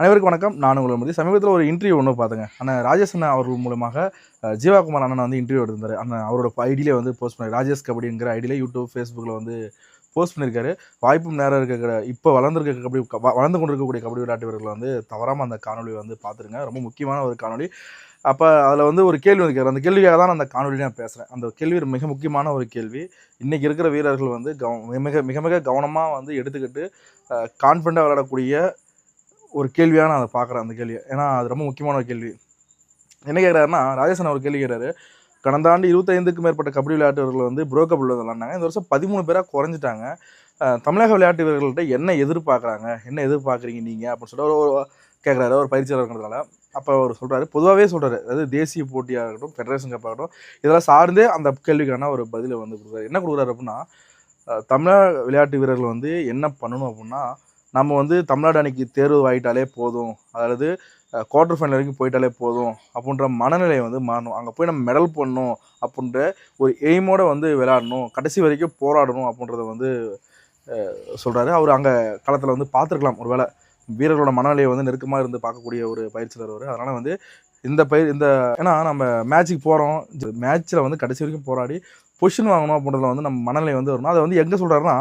அனைவருக்கும் வணக்கம். நான் உங்களை மதி சமீபத்தில் ஒரு இன்டர்வியூ ஒன்று பார்த்துங்க. ஆனால் ராஜேஷ் அண்ணா அவர்கள் மூலமாக ஜீவாகுமார் அண்ணன் வந்து இன்டர்வியூ எடுத்திருந்தார். அண்ணன் அவரோட ஐடியிலே வந்து போஸ்ட் பண்ணி ராஜேஷ் கபடிங்கிற ஐடியில் யூடியூப் ஃபேஸ்புக்கில் வந்து போஸ்ட் பண்ணியிருக்காரு வாய்ப்பும் நேரம் இருக்கிற இப்போ வளர்ந்துருக்க கபடி வளர்ந்து வளர்ந்து கொண்டிருக்கக்கூடிய கபடி விளையாட்டு வீரர்கள் வந்து தவறாமல் அந்த காணொலி வந்து பார்த்துருங்க. ரொம்ப முக்கியமான ஒரு காணொலி அப்போ அதில் வந்து ஒரு கேள்வி வந்து அந்த கேள்விக்காக தான் நான் அந்த காணொலி நான் பேசுகிறேன் அந்த கேள்வி மிக முக்கியமான ஒரு கேள்வி. இன்றைக்கி இருக்கிற வீரர்கள் வந்து கவ மிக மிக மிக கவனமாக வந்து எடுத்துக்கிட்டு கான்ஃபிடண்ட்டாக விளையாடக்கூடிய ஒரு கேள்வியாக நான் அதை பார்க்குறேன் அந்த கேள்வியை. ஏன்னா அது ரொம்ப முக்கியமான ஒரு கேள்வி. என்ன கேட்குறாருன்னா ராஜேசன் அவர் கேள்வி கேட்குறாரு. கடந்த ஆண்டு இருபத்தைந்துக்கும் மேற்பட்ட கபடி விளையாட்டு வீரர்கள் வந்து புரோக்கப் கபடியில் விளையாண்டாங்க. இந்த வருஷம் பதிமூணு பேராக குறைஞ்சிட்டாங்க. தமிழக விளையாட்டு வீரர்கள்ட்ட என்ன எதிர்பார்க்குறாங்க? என்ன எதிர்பார்க்குறீங்க நீங்கள் அப்படின்னு சொல்லிட்டு ஒரு கேட்குறாரு. ஒரு பயிற்சியாளர்ன்றதால அப்போ அவர் சொல்கிறாரு பொதுவாகவே சொல்கிறாரு அதாவது தேசிய போட்டியாக இருக்கட்டும் ஃபெடரேஷன் கப்பாக இருக்கட்டும் இதெல்லாம் சார்ந்தே அந்த கேள்விக்கான ஒரு பதிலை வந்து கொடுக்குறாரு. என்ன கொடுக்குறாரு அப்படின்னா தமிழக விளையாட்டு வீரர்கள் வந்து என்ன பண்ணணும் அப்படின்னா நம்ம வந்து தமிழ்நாடு அன்னைக்கு தேர்வு ஆகிட்டாலே போதும் அதாவது குவார்டர் ஃபைனல் வரைக்கும் போயிட்டாலே போதும் அப்படின்ற மனநிலையை வந்து மாறணும். அங்கே போய் நம்ம மெடல் பண்ணணும் அப்படின்ற ஒரு எய்மோட வந்து விளையாடணும். கடைசி வரைக்கும் போராடணும் அப்படின்றத வந்து சொல்கிறாரு அவர் அங்கே களத்தில் வந்து பார்த்துருக்கலாம். ஒரு வேளை வீரர்களோட மனநிலையை வந்து நெருக்கமாக இருந்து பார்க்கக்கூடிய ஒரு பயிற்சியாளர் அவர் அதனால் வந்து இந்த பயிர் இந்த ஏன்னா நம்ம மேட்ச்சுக்கு போகிறோம் மேட்ச்சில் வந்து கடைசி வரைக்கும் போராடி பொசிஷன் வாங்கணும் அப்படின்றதுல வந்து நம்ம மனநிலை வந்து வரணும். அதை வந்து எங்கே சொல்கிறாருன்னா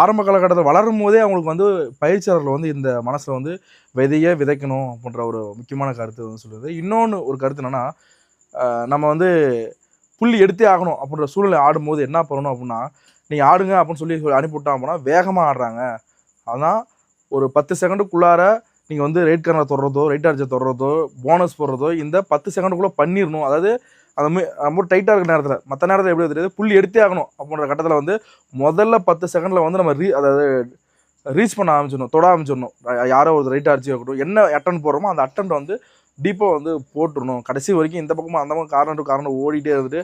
ஆரம்ப காலகட்டத்தில் வளரும் போதே அவங்களுக்கு வந்து பயிற்சியாளர்கள் வந்து இந்த மனசில் வந்து விதைய விதைக்கணும் அப்படின்ற ஒரு முக்கியமான கருத்து வந்து சொல்லுது. இன்னொன்று ஒரு கருத்து என்னென்னா நம்ம வந்து புள்ளி எடுத்தே ஆகணும் அப்படின்ற சூழ்நிலை ஆடும்போது என்ன பண்ணணும் அப்படின்னா நீங்கள் ஆடுங்க அப்படின்னு சொல்லி சொல்லி அனுப்பிவிட்டோம் அப்படின்னா வேகமாக ஆடுறாங்க. அதான் ஒரு பத்து செகண்டுக்குள்ளார நீங்கள் வந்து ரைட் கர்னர் தொடுறதோ ரைட் அடிச்சை தொடுறதோ போனஸ் போடுறதோ இந்த பத்து செகண்டுக்குள்ளே பண்ணிடணும் அதாவது அந்த மாதிரி ரொம்ப டைட்டாக இருக்கிற நேரத்தில். மற்ற நேரத்தில் எப்படி தெரியாது? புள்ளி எடுத்தே ஆகணும். அப்படின்ற கட்டத்தில் வந்து முதல்ல பத்து செகண்டில் வந்து நம்ம ரீ அதாவது ரீச் பண்ண ஆரம்பிச்சிடணும் தொட ஆரம்பிச்சிடணும். யாரோ ஒரு ரைட் அடிச்சு வைக்கட்டும். என்ன அட்டன் போடுறோமோ அந்த அட்டன் வந்து டீப்பாக வந்து போட்டுடணும். கடைசி வரைக்கும் இந்த பக்கமும் அந்த பக்கம் காரணம் டு காரணம் ஓடிட்டே இருந்துட்டு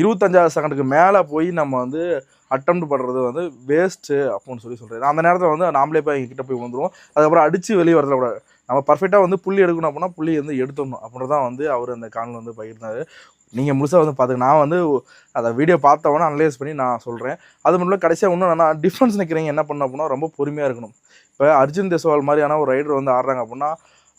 இருபத்தஞ்சாவது செகண்டுக்கு மேலே போய் நம்ம வந்து அட்டம் பண்ணுறது வந்து வேஸ்ட்டு அப்படின்னு சொல்லி சொல்கிறேன் அந்த நேரத்தில் வந்து நாமளே போய் எங்ககிட்ட போய் வந்துடுவோம் அதுக்கப்புறம் அடித்து வெளியே வரல கூட நம்ம பர்ஃபெக்டாக வந்து புள்ளி எடுக்கணும் அப்படின்னா புள்ளி வந்து எடுத்துடணும் அப்படின்னு தான் வந்து அவர் அந்த காணொலி வந்து பகிர்ந்தார். நீங்கள் முழுசாக வந்து பார்த்துக்க நான் வந்து அதை வீடியோ பார்த்தவொன்னே அனலைஸ் பண்ணி நான் சொல்கிறேன் அது மட்டும் இல்லை கடைசியாக இன்னும் நான் டிஃப்ரென்ஸ் நிற்கிறீங்க என்ன பண்ண அப்படின்னா ரொம்ப பொறுமையாக இருக்கணும். இப்போ அர்ஜுன் தேசவால் மாதிரியான ஒரு ரைடர் வந்து ஆடுறாங்க அப்படின்னா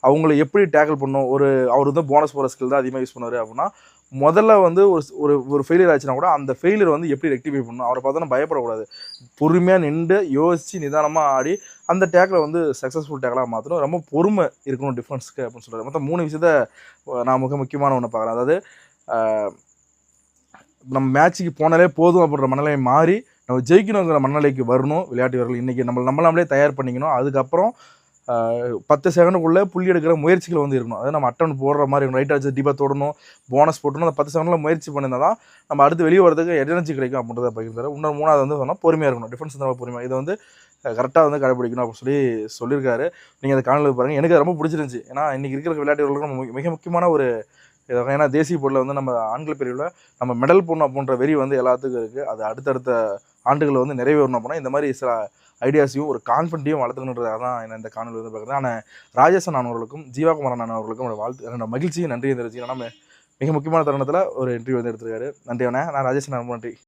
அவங்கள எப்படி டேக்கிள் பண்ணணும்? ஒரு அவர் வந்து போனஸ் போகிற ஸ்கில் தான் அதிகமாக யூஸ் பண்ணுவார் அப்படின்னா முதல்ல வந்து ஒரு ஒரு ஒரு ஃபெயிலியர் ஆச்சுன்னா கூட அந்த ஃபெயிலியர் வந்து எப்படி ரெக்டிஃபை பண்ணணும்? அவரை பார்த்தோன்னா பயப்படக்கூடாது. பொறுமையாக நின்று யோசித்து நிதானமாக ஆடி அந்த டேக்கில் வந்து சக்ஸஸ்ஃபுல் டேக்கலாக மாற்றணும் ரொம்ப பொறுமை இருக்கணும் டிஃப்ரென்ஸ்க்கு அப்படின்னு சொல்கிறார் மொத்தம் மூணு விஷயத்த நான் மிக முக்கியமான ஒன்று பார்க்குறேன். அதாவது நம்ம மேட்ச்சுக்கு போனாலே போதும் அப்படின்ற மனநிலை மாறி நம்ம ஜெயிக்கணுங்கிற மனநிலைக்கு வரணும் விளையாட்டு வீரர்கள். இன்றைக்கி நம்ம நம்ம நம்மளே தயார் பண்ணிக்கணும். அதுக்கப்புறம் பத்து செகண்டுக்குள்ளே புள்ளி எடுக்கிற முயற்சிகள் வந்து இருக்கணும். அதாவது நம்ம அட்டன் போடுற மாதிரி ரைட் அடிச்சு டீப்பாக தொடணும் போனஸ் போட்டணும் அந்த பத்து செகண்டில் முயற்சி பண்ணியிருந்தால் தான் நம்ம அடுத்து வெளியே வரதுக்கு எனர்ஜி கிடைக்கும் அப்படின்றத பகிர்ந்தார் இன்னொரு மூணாவது வந்து சொன்னால் பொறுமையாக இருக்கணும். டிஃபென்ஸ் தான் பொறுமையாக இதை வந்து கரெக்டாக வந்து கடைபிடிக்கணும் அப்படின்னு சொல்லி சொல்லியிருக்காரு. நீங்கள் அந்த காணொலி பாருங்கள் எனக்கு ரொம்ப பிடிச்சிருந்துச்சி. ஏன்னா இன்றைக்கி இருக்கிற விளையாட்டு வீரர்களுக்கு நம்ம மிக முக்கியமான ஒரு ஏன்னா தேசிய போட்டியில் வந்து நம்ம ஆண்கள் பிரிவில் நம்ம மெடல் போடணும் அப்படின்ற வெறி வந்து எல்லாத்துக்கும் இருக்குது அது அடுத்தடுத்த ஆண்டுகளில் வந்து நிறைவேறணும் அப்படின்னா இந்த மாதிரி சில ஐடியாஸையும் ஒரு கான்ஃபிடண்ட்டையும் வளர்த்துக்கணுன்றதாக தான் என்ன இந்த காணொலி வந்து பார்க்குறேன். ஆனால் ராஜேசன் அவர்களுக்கும் ஜீவாகுமாரன் அண்ணன் அவர்களுக்கும் என்னோட வாழ்த்து என்னோட மகிழ்ச்சியும் நன்றியும் தெரிவிச்சு நம்ம மிக முக்கியமான தருணத்தில் ஒரு இன்டர்வியூ வந்து எடுத்திருக்காரு. நன்றி அண்ணா. நான் ராஜேசன் நன்றி.